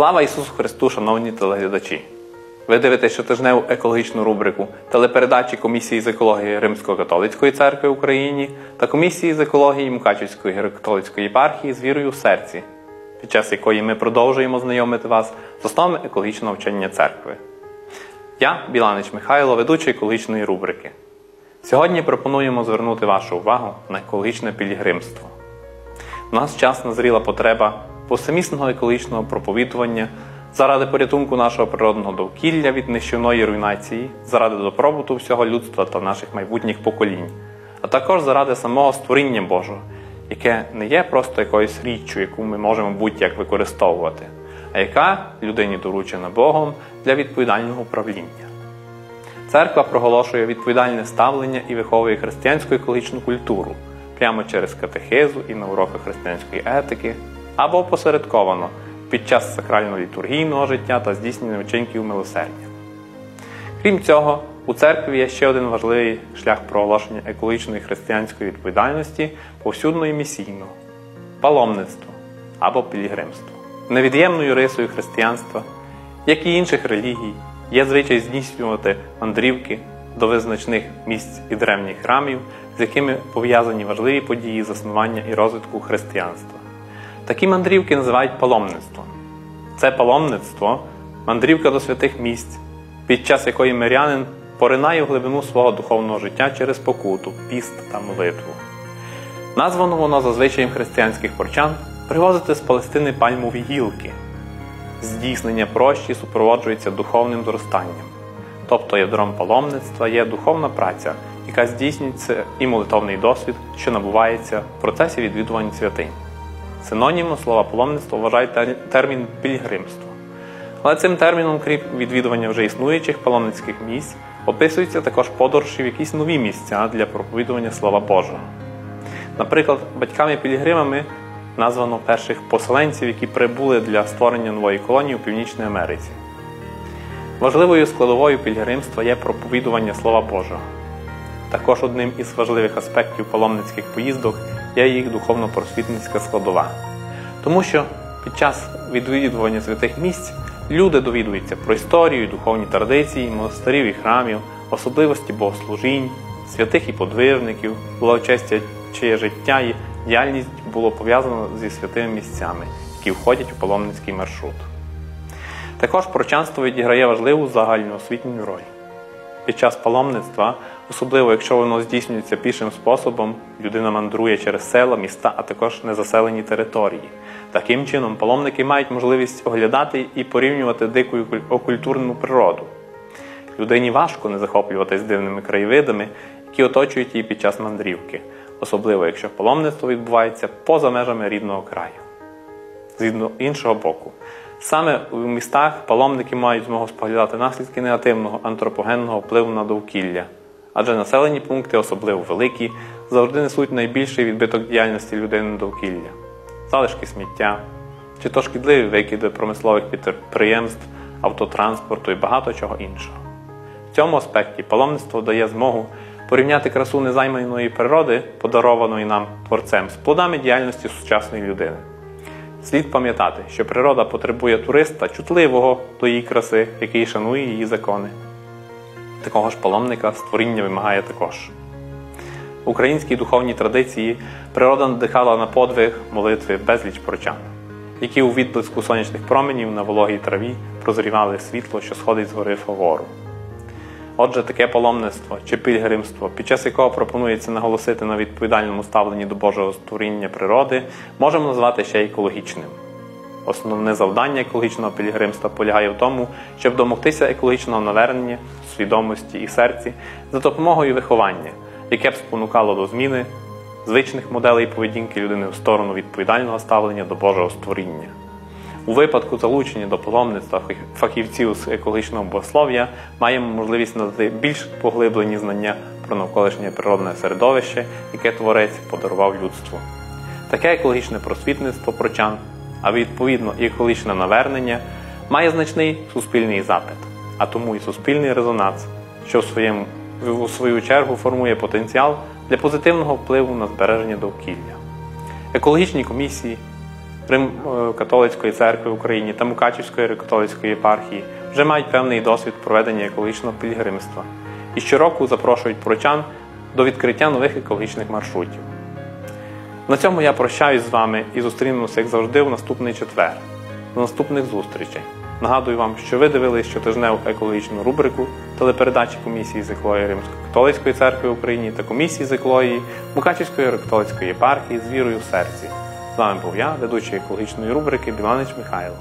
Слава Ісусу Христу, шановні телеглядачі! Ви дивитесь щотижневу екологічну рубрику телепередачі Комісії з екології Римсько-католицької церкви в Україні та Комісії з екології Мукачівської греко-католицької єпархії з вірою в серці, під час якої ми продовжуємо знайомити вас з основами екологічного вчення церкви. Я, Біланич Михайло, ведучий екологічної рубрики. Сьогодні пропонуємо звернути вашу увагу на екологічне пілігримство. У нас час назріла потреба повсемісного екологічного проповідування заради порятунку нашого природного довкілля від нищівної руйнації, заради добробуту всього людства та наших майбутніх поколінь, а також заради самого створіння Божого, яке не є просто якоюсь річчю, яку ми можемо будь-як використовувати, а яка людині доручена Богом для відповідального управління. Церква проголошує відповідальне ставлення і виховує християнську екологічну культуру прямо через катехизу і на уроках християнської етики, або опосередковано під час сакрально-літургійного життя та здійснення вчинків милосердя. Крім цього, у церкві є ще один важливий шлях проголошення екологічної християнської відповідальності повсюдно і місійно паломництво або пілігримство. Невід'ємною рисою християнства, як і інших релігій, є звичай здійснювати мандрівки до визначних місць і древніх храмів, з якими пов'язані важливі події заснування і розвитку християнства. Такі мандрівки називають паломництвом. Це паломництво мандрівка до святих місць, під час якої мирянин поринає в глибину свого духовного життя через покуту, піст та молитву. Названо воно за звичаєм християнських порчан привозити з Палестини пальмові гілки. Здійснення прощі супроводжується духовним зростанням. Тобто ядром паломництва є духовна праця, яка здійснюється і молитовний досвід, що набувається в процесі відвідувань святинь. Синонімом слова паломництво вважають термін пільгримство. Але цим терміном, крім відвідування вже існуючих паломницьких місць, описується також подорожі в якісь нові місця для проповідування Слова Божого. Наприклад, батьками-пілігримами названо перших поселенців, які прибули для створення нової колонії у Північній Америці. Важливою складовою пілігримства є проповідування Слова Божого. Також одним із важливих аспектів паломницьких поїздок є їх духовно-просвітницька складова. Тому що під час відвідування святих місць люди довідуються про історію, духовні традиції, монастирів і храмів, особливості богослужінь, святих і подвижників, благочестя, чиє життя і діяльність було пов'язано зі святими місцями, які входять у паломницький маршрут. Також прочанство відіграє важливу загальноосвітню роль. Під час паломництва, особливо якщо воно здійснюється пішим способом, людина мандрує через села, міста, а також незаселені території. Таким чином, паломники мають можливість оглядати і порівнювати дику окультурну природу. Людині важко не захоплюватись дивними краєвидами, які оточують її під час мандрівки, особливо якщо паломництво відбувається поза межами рідного краю. З іншого боку, Саме у містах паломники мають змогу споглядати наслідки негативного антропогенного впливу на довкілля, адже населені пункти, особливо великі, завжди несуть найбільший відбиток діяльності людини на довкілля, залишки сміття, чи то шкідливі викиди промислових підприємств, автотранспорту і багато чого іншого. В цьому аспекті паломництво дає змогу порівняти красу незайманої природи, подарованої нам творцем, з плодами діяльності сучасної людини. Слід пам'ятати, що природа потребує туриста чутливого до її краси, який шанує її закони. Такого ж паломника створіння вимагає також. В українській духовній традиції природа надихала на подвиг молитви безліч прочан, які у відблиску сонячних променів на вологій траві прозрівали світло, що сходить з гори Фавору. Отже, таке паломництво чи пільгримство, під час якого пропонується наголосити на відповідальному ставленні до Божого створіння природи, можемо назвати ще екологічним. Основне завдання екологічного пілігримства полягає в тому, щоб домогтися екологічного навернення, свідомості і серці за допомогою виховання, яке б спонукало до зміни звичних моделей поведінки людини в сторону відповідального ставлення до Божого створіння. У випадку залучення до паломництва фахівців з екологічного богослов'я маємо можливість надати більш поглиблені знання про навколишнє природне середовище, яке творець подарував людству. Таке екологічне просвітництво прочан, а відповідно і екологічне навернення, має значний суспільний запит, а тому і суспільний резонанс, що в своєму у свою чергу формує потенціал для позитивного впливу на збереження довкілля. Екологічні комісії Рим-католицької церкви в Україні та Мукачівської католицької єпархії вже мають певний досвід проведення екологічного пілігримства і щороку запрошують прочан до відкриття нових екологічних маршрутів. На цьому я прощаюсь з вами і зустрінемося, як завжди, в наступний четвер. До наступних зустрічей. Нагадую вам, що ви дивились щотижневу екологічну рубрику телепередачі комісії з екології Римсько-католицької церкви в Україні та комісії з екології Мукачівської католицької єпархії з вірою в серці. З вами був я, ведучий екологічної рубрики Біланич Михайло.